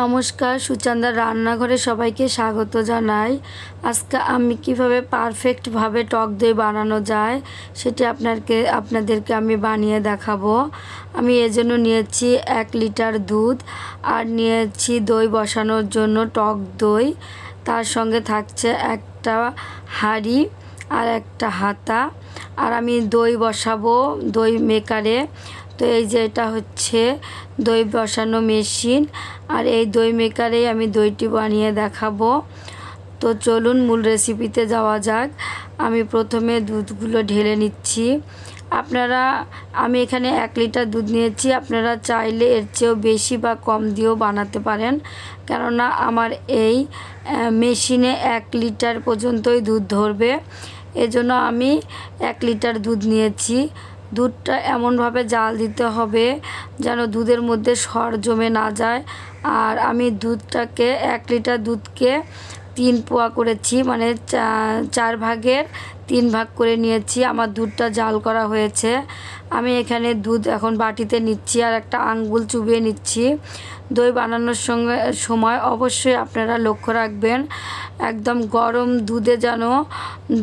নমস্কার সুচান্দার রান্নাঘরে সবাইকে স্বাগত জানাই। আজকে আমি কীভাবে পারফেক্টভাবে টক দই বানানো যায়, সেটি আপনাকে আপনাদেরকে আমি বানিয়ে দেখাবো। আমি এজন্য নিয়েছি এক লিটার দুধ আর নিয়েছি দই বসানোর জন্য টক দই। তার সঙ্গে থাকছে একটা হাঁড়ি আর একটা হাতা। আর আমি দই বসাবো দই মেকারে তো এই যে এটা হচ্ছে দই বসানো মেশিন। আর এই দই মেকারেই আমি দইটি বানিয়ে দেখাবো। তো চলুন মূল রেসিপিতে যাওয়া যাক। আমি প্রথমে দুধগুলো ঢেলে নিচ্ছি। আপনারা, আমি এখানে এক লিটার দুধ নিয়েছি। আপনারা চাইলে এর চেয়েও বেশি বা কম দিয়েও বানাতে পারেন। কেননা আমার এই মেশিনে এক লিটার পর্যন্তই দুধ ধরবে। এজন্য আমি এক লিটার দুধ নিয়েছি। দুধটা এমনভাবে জাল দিতে হবে যেন দুধের মধ্যে সর জমে না যায়। আর আমি দুধটাকে এক লিটার দুধকে তিন পোয়া করেছি মানে চার ভাগের তিন ভাগ করে নিয়েছি। আমার দুধটা জাল করা হয়েছে। আমি এখানে দুধ এখন বাটিতে নিচ্ছি আর একটা আঙ্গুল চুবিয়ে নিচ্ছি। দই বানানোর সঙ্গে, সময় অবশ্যই আপনারা লক্ষ্য রাখবেন। একদম গরম দুধে যেন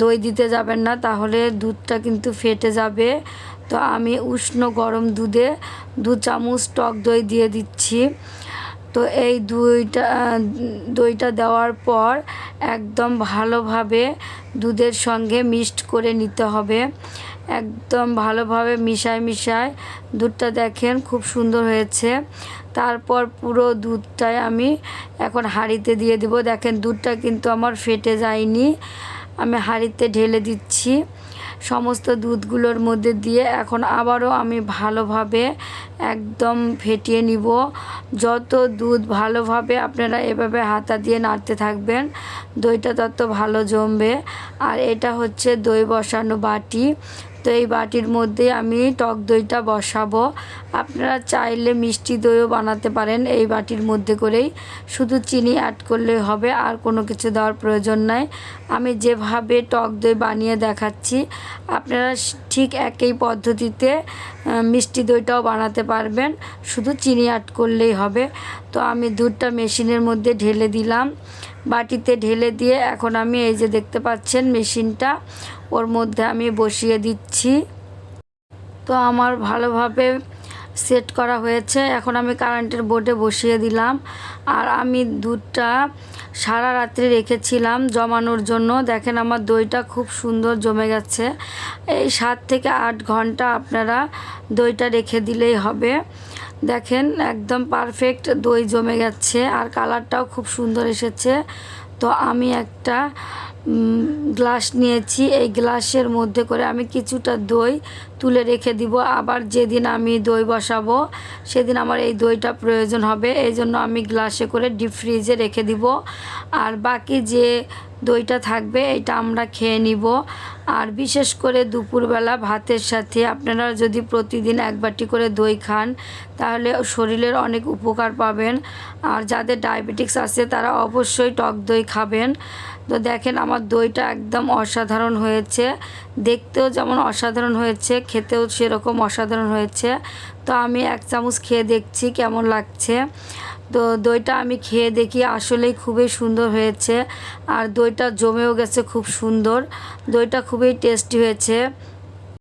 দই দিতে যাবেন না, তাহলে দুধটা কিন্তু ফেটে যাবে। তো আমি উষ্ণ গরম দুধে দু চামচ টক দই দিয়ে দিচ্ছি। তো এই দইটা দইটা দেওয়ার পর একদম ভালোভাবে দুধের সঙ্গে মিক্সড করে নিতে হবে। একদম ভালোভাবে মিশায় মিশায় দুধটা দেখেন খুব সুন্দর হয়েছে। তারপর পুরো দুধটাই আমি এখন হাঁড়িতে দিয়ে দিব। দেখেন দুধটা কিন্তু আমার ফেটে যায়নি। আমি হাঁড়িতে ঢেলে দিচ্ছি। সমস্ত দুধগুলোর মধ্যে দিয়ে এখন আবারও আমি ভালোভাবে একদম ফেটিয়ে নিব। যত দুধ ভালোভাবে আপনারা এভাবে হাতা দিয়ে নাড়তে থাকবেন, দইটা তত ভালো জমবে। আর এটা হচ্ছে দই বসানো বাটি। তো এই বাটির মধ্যে আমি টক দইটা বসাবো। আপনারা চাইলে মিষ্টি দইও বানাতে পারেন এই বাটির মধ্যে করেই। শুধু চিনি অ্যাড করলেই হবে, আর কোনো কিছু দেওয়ার প্রয়োজন নাই। আমি যেভাবে টক দই বানিয়ে দেখাচ্ছি, আপনারা ঠিক একই পদ্ধতিতে মিষ্টি দইটাও বানাতে পারবেন। শুধু চিনি অ্যাড করলেই হবে। তো আমি দুধটা মেশিনের মধ্যে ঢেলে দিলাম। বাটিতে ঢেলে দিয়ে এখন আমি এই যে দেখতে পাচ্ছেন মেশিনটা, ওর মধ্যে আমি বসিয়ে দিচ্ছি। তো আমার ভালোভাবে সেট করা হয়েছে। এখন আমি কারেন্টের বোর্ডে বসিয়ে দিলাম। আর আমি দুধটা সারা রাত্রি রেখেছিলাম জমানোর জন্য। দেখেন আমার দইটা খুব সুন্দর জমে গেছে। এই সাত থেকে আট ঘণ্টা আপনারা দইটা রেখে দিলেই হবে। দেখেন একদম পারফেক্ট দই জমে গেছে আর কালারটাও খুব সুন্দর এসেছে। তো আমি একটা গ্লাস নিয়েছি। এই গ্লাসের মধ্যে করে আমি কিছুটা দই তুলে রেখে দিব। আবার যেদিন আমি দই বসাবো, সেদিন আমার এই দইটা প্রয়োজন হবে। এই জন্য আমি গ্লাসে করে ডিপ ফ্রিজে রেখে দিব। আর বাকি যে দইটা থাকবে এটা আমরা খেয়ে নিব। আর বিশেষ করে দুপুরবেলা ভাতের সাথে আপনারা যদি প্রতিদিন এক বাটি করে দই খান, তাহলে শরীরের অনেক উপকার পাবেন। আর যাদের ডায়াবেটিক্স আছে, তারা অবশ্যই টক দই খাবেন। তো দেখেন আমার দইটা একদম অসাধারণ হয়েছে। দেখতেও যেমন অসাধারণ হয়েছে, খেতেও সেরকম অসাধারণ হয়েছে। তো আমি এক চামচ খেয়ে দেখছি কেমন লাগছে। তো দইটা আমি খেয়ে দেখি, আসলেই খুবই সুন্দর হয়েছে। আর দইটা জমেও গেছে খুব সুন্দর। দইটা খুবই টেস্টি হয়েছে।